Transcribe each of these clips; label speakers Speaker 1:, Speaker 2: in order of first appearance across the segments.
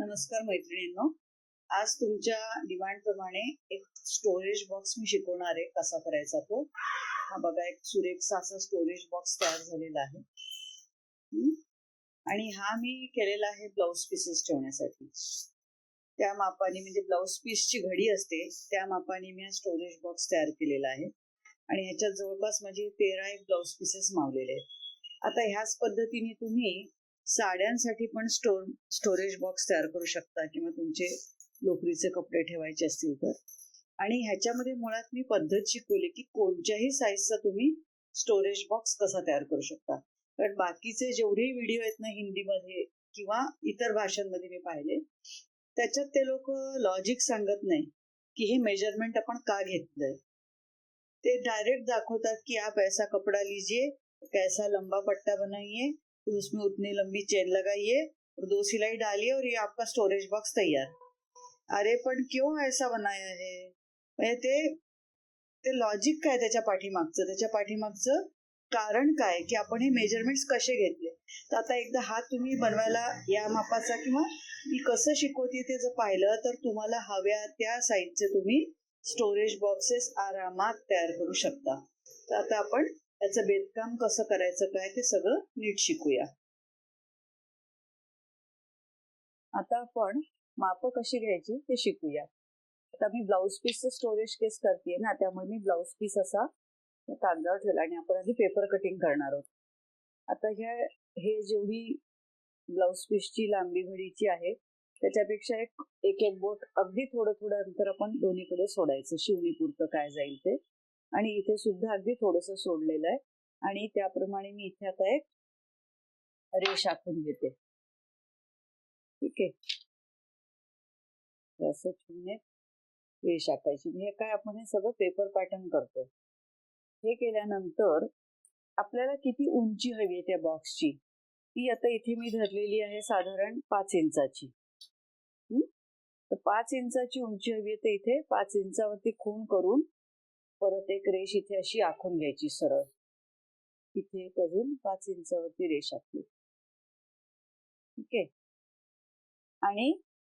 Speaker 1: नमस्कार मैत्रिणींनो. आज तुमच्या डिमांड प्रमाणे एक स्टोरेज बॉक्स मी शिकवणार आहे कसा करायचा तो. हा बघा एक सुरेखा असा स्टोरेज बॉक्स तयार झालेला आहे. आणि हा मी केलेला आहे ब्लाउज पीसेस ठेवण्यासाठी. त्या मापाने म्हणजे ब्लाउज पीसची घडी असते त्या मापाने मी हा स्टोरेज बॉक्स तयार केलेला आहे. आणि ह्याच्यात जवळपास माझे तेरा एक ब्लाउज पीसेस मावलेले आहेत. आता ह्याच पद्धतीने तुम्ही साड्यांसाठी पण स्टोर स्टोरेज बॉक्स तयार करू शकता किंवा तुमचे लोकरीचे कपडे ठेवायचे असतील तर. आणि ह्याच्यामध्ये मुळात मी पद्धत शिकवली की कोणत्याही साईजचा तुम्ही स्टोरेज बॉक्स कसा तयार करू शकता. कारण बाकीचे जेवढेही व्हिडिओ आहेत ना हिंदीमध्ये किंवा इतर भाषांमध्ये मी पाहिले त्याच्यात ते लोक लॉजिक सांगत नाही की हे मेजरमेंट आपण का घेतलंय. ते डायरेक्ट दाखवतात की आप ऐसा कपड़ा लीजिए कैसा लंबा पट्टा बनाइए फिर उसमें उतनी लंबी चेन लगाइए और दो सिलाई डालिए और ये आपका स्टोरेज बॉक्स तैयार। अरे पण क्यों ऐसा बनाया है? म्हणजे ते ते लॉजिक काय त्याच्या पाठीमागचं? त्याच्या पाठीमागचं कारण काय? की आपण हे मेजरमेंट्स कसे घेतले? तर आता एकदा हा तुम्ही बनवायला या मापाचा किंवा मी कसं शिकवते ते जर पाहिलं तर तुम्हाला हव्या त्या साईजचे तुम्ही स्टोरेज बॉक्सेस आरामात तयार करू शकता. तर आता आपण त्याचं बेदकाम कसं करायचं काय ते सगळं नीट शिकूया. आता आपण माप कशी घ्यायची ते शिकूया. आता मी ब्लाऊज पीसचं स्टोरेज केस करते ना त्यामुळे मी ब्लाऊज पीस असा कागदावर ठेवला आणि आपण आधी पेपर कटिंग करणार आहोत. आता ह्या हे जेवढी ब्लाऊज पीसची लांबी घडीची आहे त्याच्यापेक्षा एक एक बोट अगदी थोडं थोडं अंतर आपण दोन्हीकडे सोडायचं शिवणीपुरतं काय जाईल ते. आणि इथे सुद्धा अगदी थोडस सोडलेलं आहे. आणि त्याप्रमाणे मी इथे आता एक रेष आखून घेते. ठीक आहे? असं ठेवून एक रेष आखायची. हे काय आपण हे सगळं पेपर पॅटर्न करतोय. हे केल्यानंतर आपल्याला किती उंची हवी आहे त्या बॉक्सची ती आता इथे मी धरलेली आहे साधारण पाच इंचाची. तर पाच इंचाची उंची हवी आहे तर इथे पाच इंचावरती खून करून परत एक रेष इथे अशी आखून घ्यायची सरळ. इथे एक अजून पाच इंचावरती रेष आखली. ठीक आहे? आणि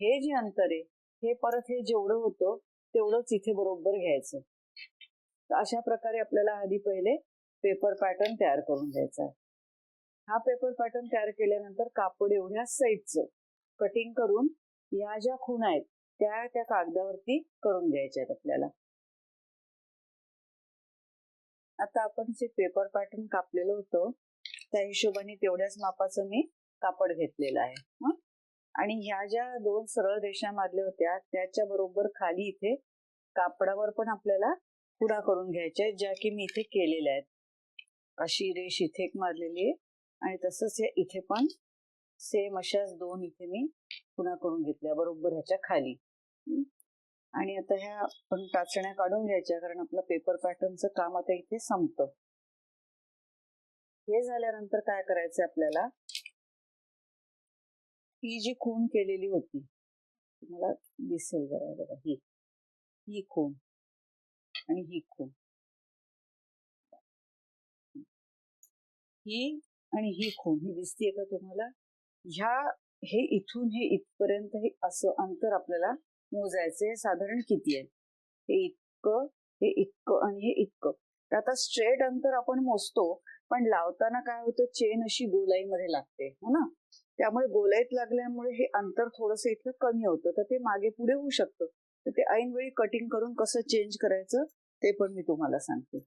Speaker 1: हे जे अंतर आहे हे परत हे जेवढं होतं तेवढंच इथे बरोबर घ्यायचं. तर अशा प्रकारे आपल्याला आधी पहिले पेपर पॅटर्न तयार करून घ्यायचा आहे. हा पेपर पॅटर्न तयार केल्यानंतर कापड एवढ्या साईजचं कटिंग करून या ज्या खूण आहेत त्या त्या कागदावरती करून घ्यायच्या आहेत आपल्याला. आता आपण जे पेपर पॅटर्न कापलेलं होतं त्या हिशोबाने तेवढ्याच मापाचं मी कापड घेतलेलं आहे आणि ह्या ज्या दोन सरळ रेषा मारल्या होत्या त्याच्या बरोबर खाली इथे कापडावर पण आपल्याला खुणा करून घ्यायच्या आहेत ज्या की मी इथे केलेल्या आहेत. अशी रेष इथे एक मारलेली आहे आणि तसंच हे इथे पण सेम अशाच दोन इथे मी खुणा करून घेतल्या बरोबर ह्याच्या खाली. आणि आता ह्या आपण टाचण्या काढून घ्यायच्या कारण आपलं पेपर पॅटर्नचं काम आता इथे संपतं. हे झाल्यानंतर काय करायचं आपल्याला? ही जी खूण केलेली होती तुम्हाला दिसेल जरा बघा ही. ही खूण. आणि ही खूण. ही आणि ही खूण. ही दिसतीये का तुम्हाला? ह्या हे इथून हे इथपर्यंत हे असं अंतर आपल्याला मोजायचे साधारण किती आहे? हे इतकं हे इतकं आणि हे इतकं. तर आता स्ट्रेट अंतर आपण मोजतो पण लावताना काय होतं? चेन अशी गोलाईमध्ये लागते हो ना? त्यामुळे गोलाईत लागल्यामुळे हे अंतर थोडस इथलं कमी होतं. तर ते मागे पुढे होऊ शकतं. तर ते ऐनवेळी कटिंग करून कसं चेंज करायचं ते पण मी तुम्हाला सांगते.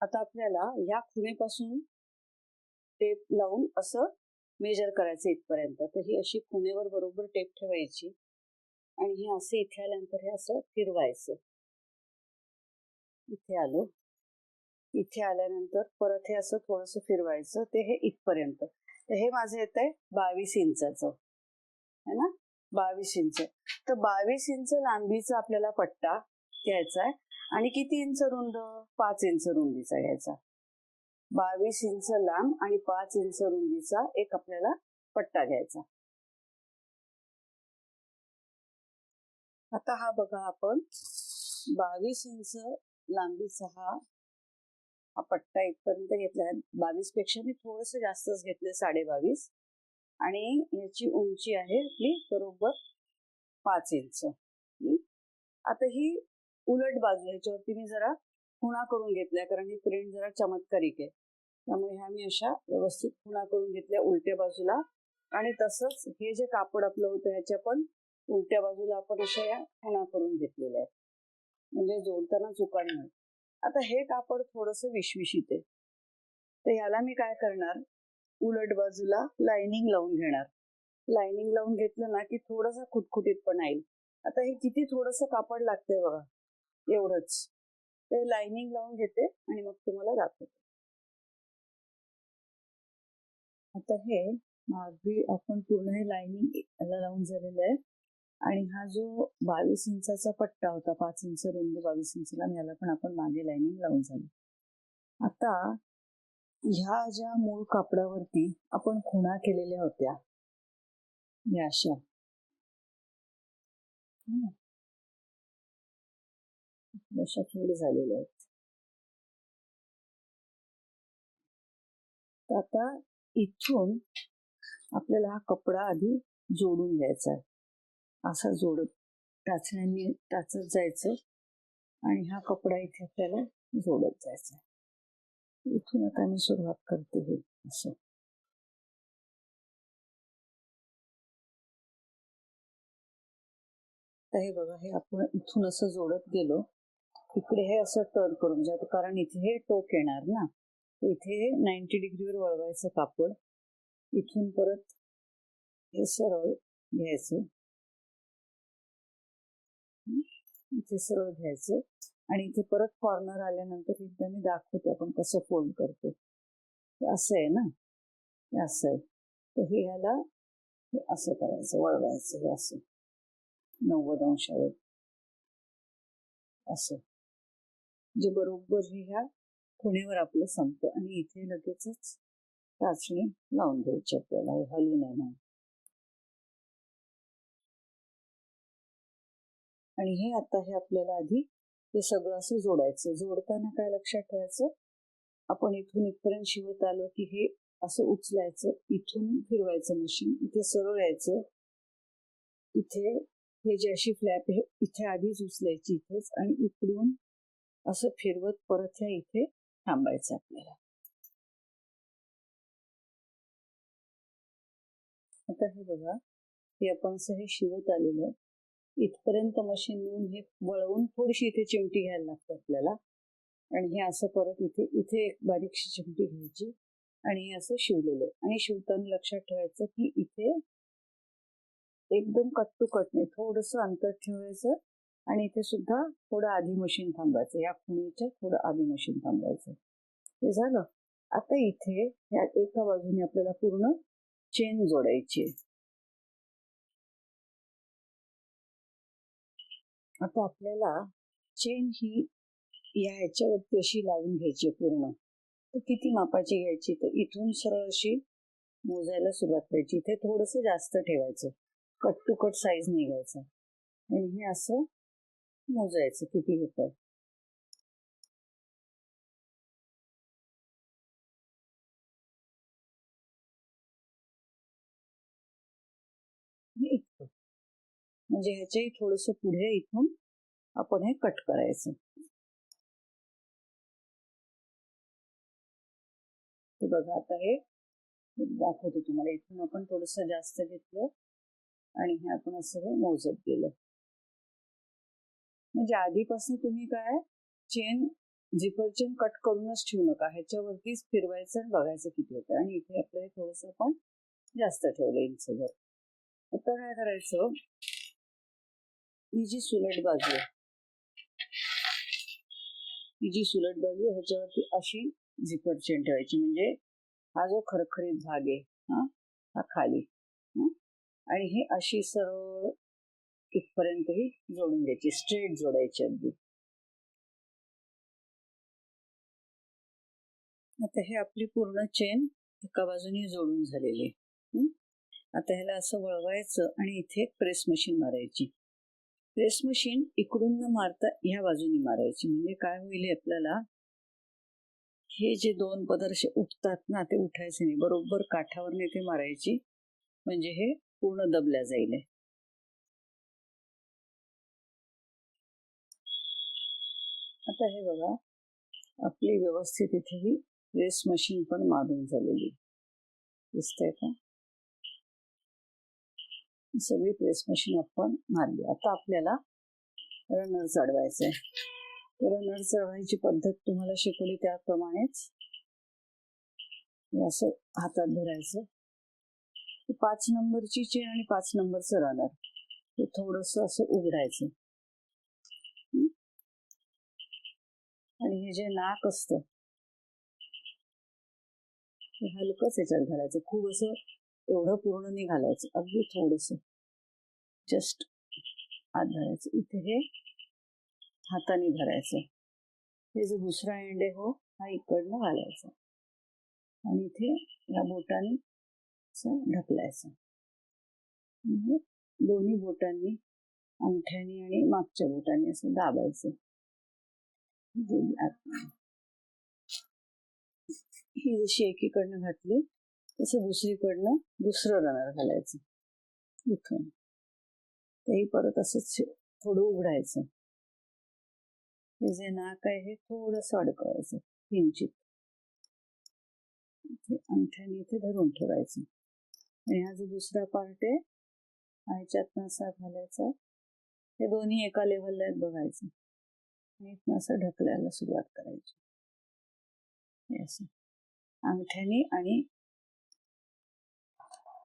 Speaker 1: आता आपल्याला या खुणेपासून टेप लावून असं मेजर करायचं इथपर्यंत. तर ही अशी खुणेवर बरोबर टेप ठेवायची. आणि हे असं इथे आल्यानंतर हे असं फिरवायचं. इथे आलो. इथे आल्यानंतर परत हे असं थोडंसं फिरवायचं. ते हे इथपर्यंत. तर हे माझं येत आहे बावीस इंचाचं. है ना? बावीस इंच. तर बावीस इंच लांबीचा आपल्याला पट्टा घ्यायचा आहे. आणि किती इंच रुंद? पाच इंच रुंदीचा घ्यायचा. बावीस इंच लांब आणि पाच इंच रुंदीचा एक आपल्याला पट्टा घ्यायचा. आता हा बघा आपण. बावीस इंच लांबीचा हा हा पट्टा इथपर्यंत घेतला. बावीसपेक्षा मी थोडस जास्तच घेतले साडे बावीस आणि याची उंची आहे आपली बरोबर पाच इंच. आता ही उलट बाजू याच्यावरती मी जरा खुणा करून घेतल्या कारण ही प्रिंट जरा चमत्कारिक आहे. त्यामुळे ह्या मी अशा व्यवस्थित खुणा करून घेतल्या उलट्या बाजूला. आणि तसंच हे जे कापड आपलं होतं ह्याच्या पण उलट्या बाजूला आपण अशा या खुणा करून घेतलेल्या आहेत. म्हणजे जोडताना चुकाणार नाही. आता हे कापड थोडस विश्विशीत आहे. तर ह्याला मी काय करणार? उलट बाजूला लाइनिंग लावून घेणार. लाइनिंग लावून घेतलं ना की थोडासा खुटखुटीत पण येईल. आता हे किती थोडस कापड लागतंय बघा. एवढंच. ते लाइनिंग लावून घेते आणि मग तुम्हाला दाखवते. आता हे मागवी आपण पूर्ण हे लाइनिंग याला लावून झालेलं आहे. आणि हा जो बावीस इंचाचा पट्टा होता पाच इंच रुंद बावीस इंचला याला पण आपण मागे लाइनिंग लावून झाले. आता ह्या ज्या मूळ कापडावरती आपण खुणा केलेल्या होत्या या अशा. अशा खेळ झालेल्या आहेत. तर आता इथून आपल्याला हा कपडा आधी जोडून घ्यायचा आहे. असा जोडत टाचण्याने टाचत जायचं आणि हा कपडा इथे आपल्याला जोडत जायचा इथून आता मी सुरुवात करते हे असं. तर हे बघा हे आपण इथून असं जोडत गेलो. इकडे हे असं टर्न करून म्हणजे कारण इथे हे टोक येणार ना. इथे नाईन्टी डिग्रीवर वळवायचं कापड. इथून परत हे सरळ घ्यायचं. इथे सरळ घ्यायचं. आणि इथे परत कॉर्नर आल्यानंतर एकदा मी दाखवते आपण कसं फोल्ड करतो. हे असं आहे ना? असं आहे. तर हे ह्याला हे असं करायचं वळवायचं हे असं. नव्वद अंशावर. असं. जे बरोबर हे ह्या खुणेवर आपलं संपतं आणि इथे लगेचच टाचणी लावून घ्यायची आपल्याला हे हलू नये म्हणून. आणि हे आता हे आपल्याला आधी हे सगळं असं जोडायचं. जोडताना काय लक्षात ठेवायचं? आपण इथून इथपर्यंत शिवत आलो की हे असं उचलायचं इथून फिरवायचं मशीन इथे सरळ यायचं. इथे हे जे अशी फ्लॅप आहे इथे आधीच उचलायची इथेच आणि इकडून असं फिरवत परत ह्या इथे थांबायचं आपल्याला. आता हे बघा हे आपण असं हे शिवत आलेलं आहे. इथपर्यंत मशीन नेऊन हे वळवून थोडीशी इथे चिमटी घ्यायला लागते आपल्याला. आणि हे असं परत इथे इथे एक बारीकशी चिमटी घ्यायची आणि हे असं शिवलेलं आहे. आणि शिवताना लक्षात ठेवायचं की इथे एकदम कट टू कट नाही थोडस अंतर ठेवायचं आणि इथे सुद्धा थोडं आधी मशीन थांबायचं या खुणीच्या थोडं आधी मशीन थांबायचं हे झालं. आता इथे या एका बाजूने आपल्याला पूर्ण चेन जोडायची आता आपल्याला चेन ही या ह्याच्यावरती अशी लावून घ्यायची पूर्ण. तर किती मापाची घ्यायची? तर इथून सरळ अशी मोजायला सुरुवात करायची. इथे थोडस जास्त ठेवायचं. कट टू कट साईज निघायचं. आणि हे असं मोजायचं किती होत आहे इतकं म्हणजे ह्याच्याही थोडस पुढे इथून आपण हे कट करायचं. हे बघा आता हे दाखवते तुम्हाला. इथून आपण थोडस जास्त घेतलं आणि हे आपण असं हे मोजत गेलं. म्हणजे आधीपासून तुम्ही काय चेन झिपर चेन कट करूनच ठेवू नका. ह्याच्यावरतीच फिरवायचं आणि बघायचं किती होतं. आणि इथे आपलं थोडस आपण जास्त ठेवलं इंचभर आता काय करायचं? ही जी सुलट बाजू आहे ही जी सुलट बाजू ह्याच्यावरती अशी झिपर चेन ठेवायची. म्हणजे हा जो खरखरीत भाग आहे हा हा खाली. आणि हे अशी सरळ इथपर्यंत ही जोडून द्यायची स्ट्रेट जोडायची अगदी. आता हे आपली पूर्ण चेन एका बाजूने जोडून झालेली आहे. आता ह्याला असं वळवायचं आणि इथे एक प्रेस मशीन मारायची. प्रेस मशीन इकडून न मारता ह्या बाजूनी मारायची. म्हणजे काय होईल आपल्याला हे जे दोन पदर्श उठतात ना ते उठायचे नाही. बरोबर काठावर ते मारायची. म्हणजे हे पूर्ण दबल्या जाईल. आता बघा. आपली व्यवस्थित इथे ही रेस मशीन पण मारून झालेली दिसतंय का? सगळी प्रेस मशीन आपण मारली. आता आपल्याला रनर चढवायचंय. रनर चढवायची पद्धत तुम्हाला शिकवली त्याप्रमाणेच. असं हातात धरायचं. पाच नंबरची चेन आणि पाच नंबरचं रनर हे थोडस असं उघडायचं. आणि हे जे नाक असतं हे हलकंच याच्यात घालायचं. खूप असं एवढं पूर्ण नाही घालायचं. अगदी थोडस. जस्ट आत धरायचं इथे हे हाताने धरायचं. हे जो दुसरा एंड आहे हो हा इकडनं घालायचा. आणि इथे या बोटाने ढकलायचं. दोन्ही बोटांनी अंगठ्यानी आणि मागच्या बोटांनी असं दाबायचं. ही जशी एकीकडनं घातली तसं दुसरीकडनं दुसरं रनर घालायचं. इथून. तेही परत असंच थोडं उघडायचं. हे जे नाक आहे हे थोडस अडकवायचं किंचित. अंगठ्याने इथे धरून ठेवायचं. आणि हा जो दुसरा पार्ट आहे ह्याच्यातनं असा घालायचा. हे दोन्ही एका लेवलला आहेत बघायचं. नीट असं ढकलायला सुरुवात करायची. असं. अंगठ्याने आणि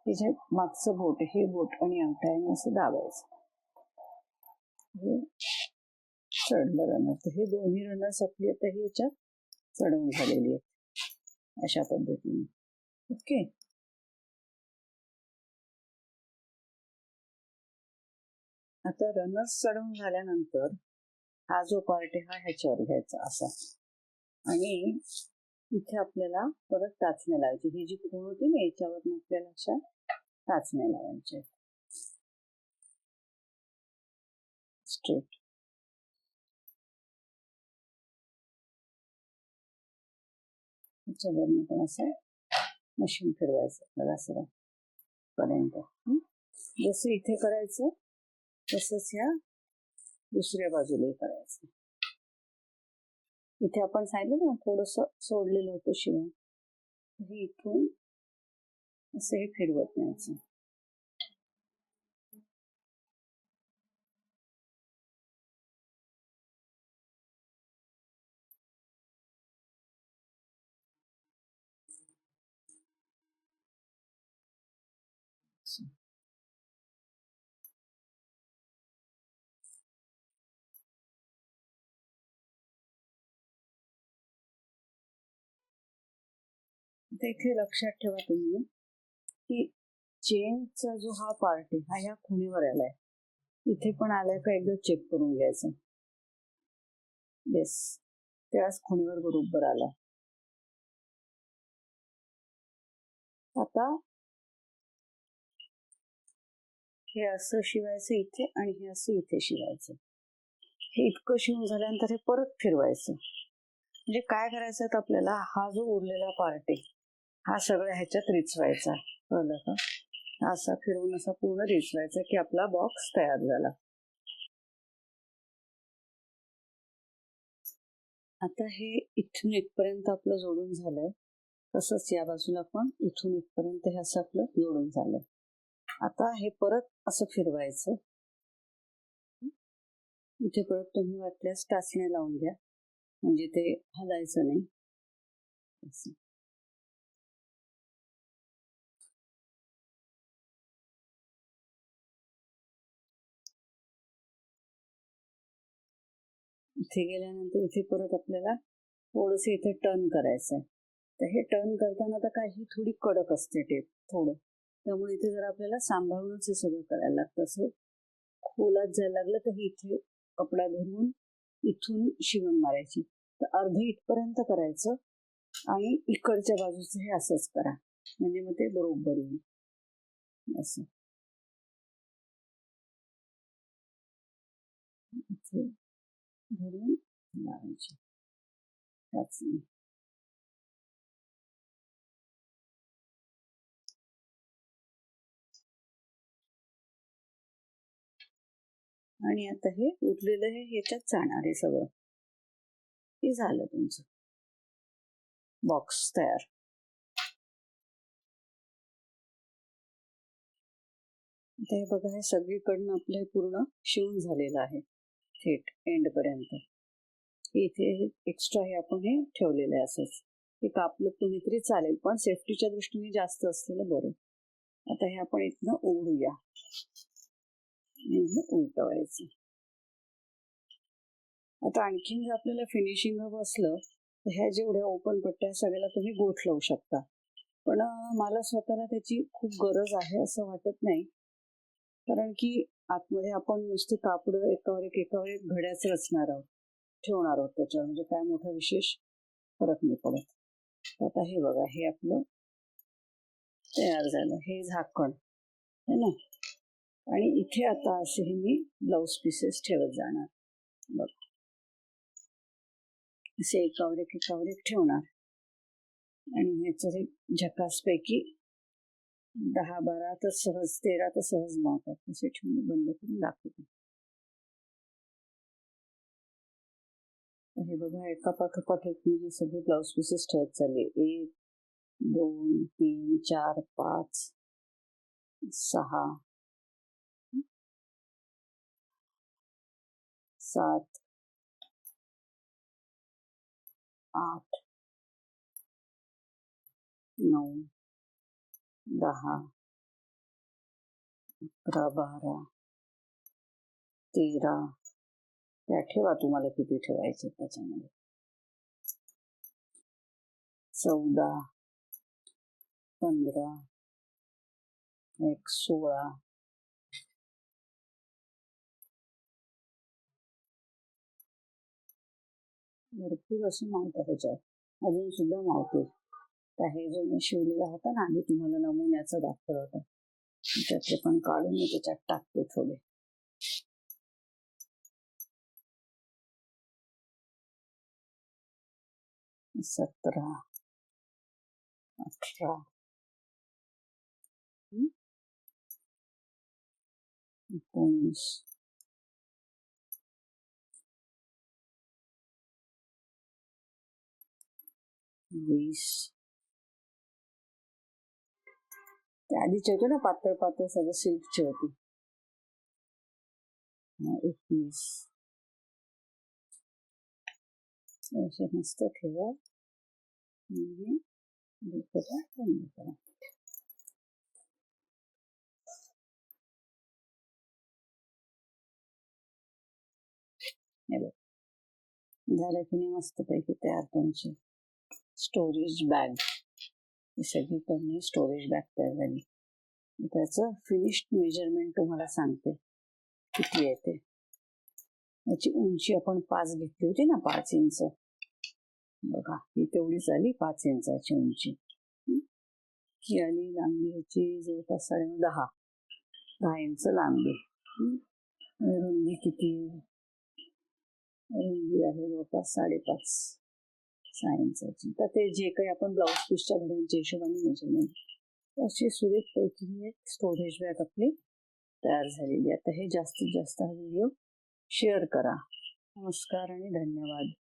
Speaker 1: हे मागचं बोट हे बोट आणि अंगठ्याने असं दाबायचं. हे चढलं रनर तर हे दोन्ही रनर्स आपली आता ही याच्यात चढवून झालेली आहेत. अशा पद्धतीने. ओके. आता रनर्स चढवून झाल्यानंतर हा जो पार्ट आहे हा ह्याच्यावर घ्यायचा असा. आणि इथे आपल्याला परत टाचण्या लावायची. ही जी खूण होती ना याच्यावर आपल्याला अशा टाचण्या लावायच्या स्ट्रेट त्याच्यावरनं पण असं मशीन फिरवायचं. बघा सर पर्यंत. जसं इथे करायचं तसंच ह्या दुसऱ्या बाजूला करायचं. इथे आपण सांगितलं ना थोडस सोडलेलं होतं शिवण हे इथून असं हे फिरवत न्यायचं. इथे लक्षात ठेवा तुम्ही की चेनचा जो हा पार्ट आहे हा ह्या खुणीवर आलाय. इथे पण आलाय का एकदा चेक करून घ्यायचं. येस त्याच खुणीवर बरोबर आलाय आता हे असं शिवायचं इथे आणि हे असं इथे शिवायचं. हे इतकं शिवून झाल्यानंतर हे परत फिरवायचं. म्हणजे काय करायचं आपल्याला? हा जो उरलेला पार्ट आहे हा सगळं ह्याच्यात रिचवायचा कळलं का? असा फिरवून असा पूर्ण रिचवायचा की आपला बॉक्स तयार झाला. आता हे इथून इथपर्यंत आपलं जोडून झालंय. तसंच या बाजूला पण इथून इथपर्यंत हे असं आपलं जोडून झालंय. आता हे परत असं फिरवायचं. इथे परत तुम्ही वाटल्यास टाचण्या लावून घ्या. म्हणजे ते हलायचं नाही. इथे गेल्यानंतर इथे परत आपल्याला थोडस इथे टर्न करायचं आहे. तर हे टर्न करताना तर काही थोडी कडक असते टेप थोडं. त्यामुळे इथे जर आपल्याला सांभाळूनच हे सगळं करायला लागतं. असं खोलात जायला लागलं तर इथे कपडा धरून इथून शिवण मारायची. तर अर्धे इथपर्यंत करायचं आणि इकडच्या बाजूचं हे असंच करा. म्हणजे मग ते बरोबर येईल. असं. भरून लावायची. टाचणी आणि आता हे उरलेलं हे ह्याच्यात जाणार आहे सगळं. हे झालं तुमचं. बॉक्स तयार. हे बघा हे सगळीकडनं आपलं पूर्ण शिवून झालेलं आहे. थेट एंडपर्यंत इथे एक्स्ट्रा हे आपण हे ठेवलेलं आहे असंच. हे कापलं तुम्ही तरी चालेल पण सेफ्टीच्या दृष्टीने जास्त असलेलं बरं. आता हे आपण इथनं उघडूया उलटवायचं. आता आणखीन जर आपल्याला फिनिशिंग हवं असलं तर ह्या जेवढ्या ओपन पट्ट्या सगळ्याला तुम्ही गोठ लावू शकता. पण मला स्वतःला त्याची खूप गरज आहे असं वाटत नाही. कारण की आतमध्ये आपण नुसते कापड एकावर एक एकावर एक घड्याच रचणार आहोत. ठेवणार आहोत त्याच्यावर. म्हणजे काय मोठा विशेष फरक नाही पडत. आता हे बघा हे आपलं तयार झालं. हे झाकण. है ना? आणि इथे आता असे हे मी ब्लाऊज पीसेस ठेवत जाणार. बघ. असे एकावर एक एकावर एक ठेवणार. आणि ह्याचं हे झकासपैकी दहा बारा तर सहज तेरा तर सहज मावतात तसे ठेवून बंद करून दाखवते. हे बघा एका पाठोपाठ एक मी सगळे ब्लाऊज पीसेस ठेवत चालले. एक दोन तीन चार पाच सहा सात आठ नऊ दहा अकरा बारा तेरा. त्या ठेवा तुम्हाला किती ठेवायचे त्याच्यामध्ये. चौदा पंधरा एक सोळा. भरपूर असे मावतात त्याच्यात अजून सुद्धा मावते तर हे जो मी शिवलेला होता ना आधी तुम्हाला नमुन्याचं दाखवलं होतं. त्यातले पण काढून मी त्याच्यात टाकते थोडे. सतरा अठरा. एकोणीस. वीस. त्या आधीचे होते ना पातळ पातळ सगळे सिल्कचे होते. हा, एकवीस. असे मस्त ठेवा. आणि हे करा, बंद करा. हे बघ. झालं की नाही मस्त पैकी तयार तुमची स्टोरेज बॅग सगळीकडनं स्टोरेज बॅग तयार झाली. त्याचं फिनिश्ड मेजरमेंट तुम्हाला सांगते. किती आहे ते? याची उंची आपण पाच घेतली होती ना पाच इंच. बघा ही तेवढी झाली पाच इंचाची उंची. की आली लांबी याची जवळपास साडे दहा. दहा इंच लांबी. रुंदी किती? रुंदी आहे जवळपास साडेपाच. सहा तर ते जे काही आपण ब्लाऊज पीसच्या घड्यांच्या हिशोबाने मेजरमेंट अशी सुरेख पैकी ही एक स्टोरेज बॅग आपली तयार झालेली आहे. आता हे जास्तीत जास्त हा व्हिडिओ शेअर करा. नमस्कार आणि धन्यवाद.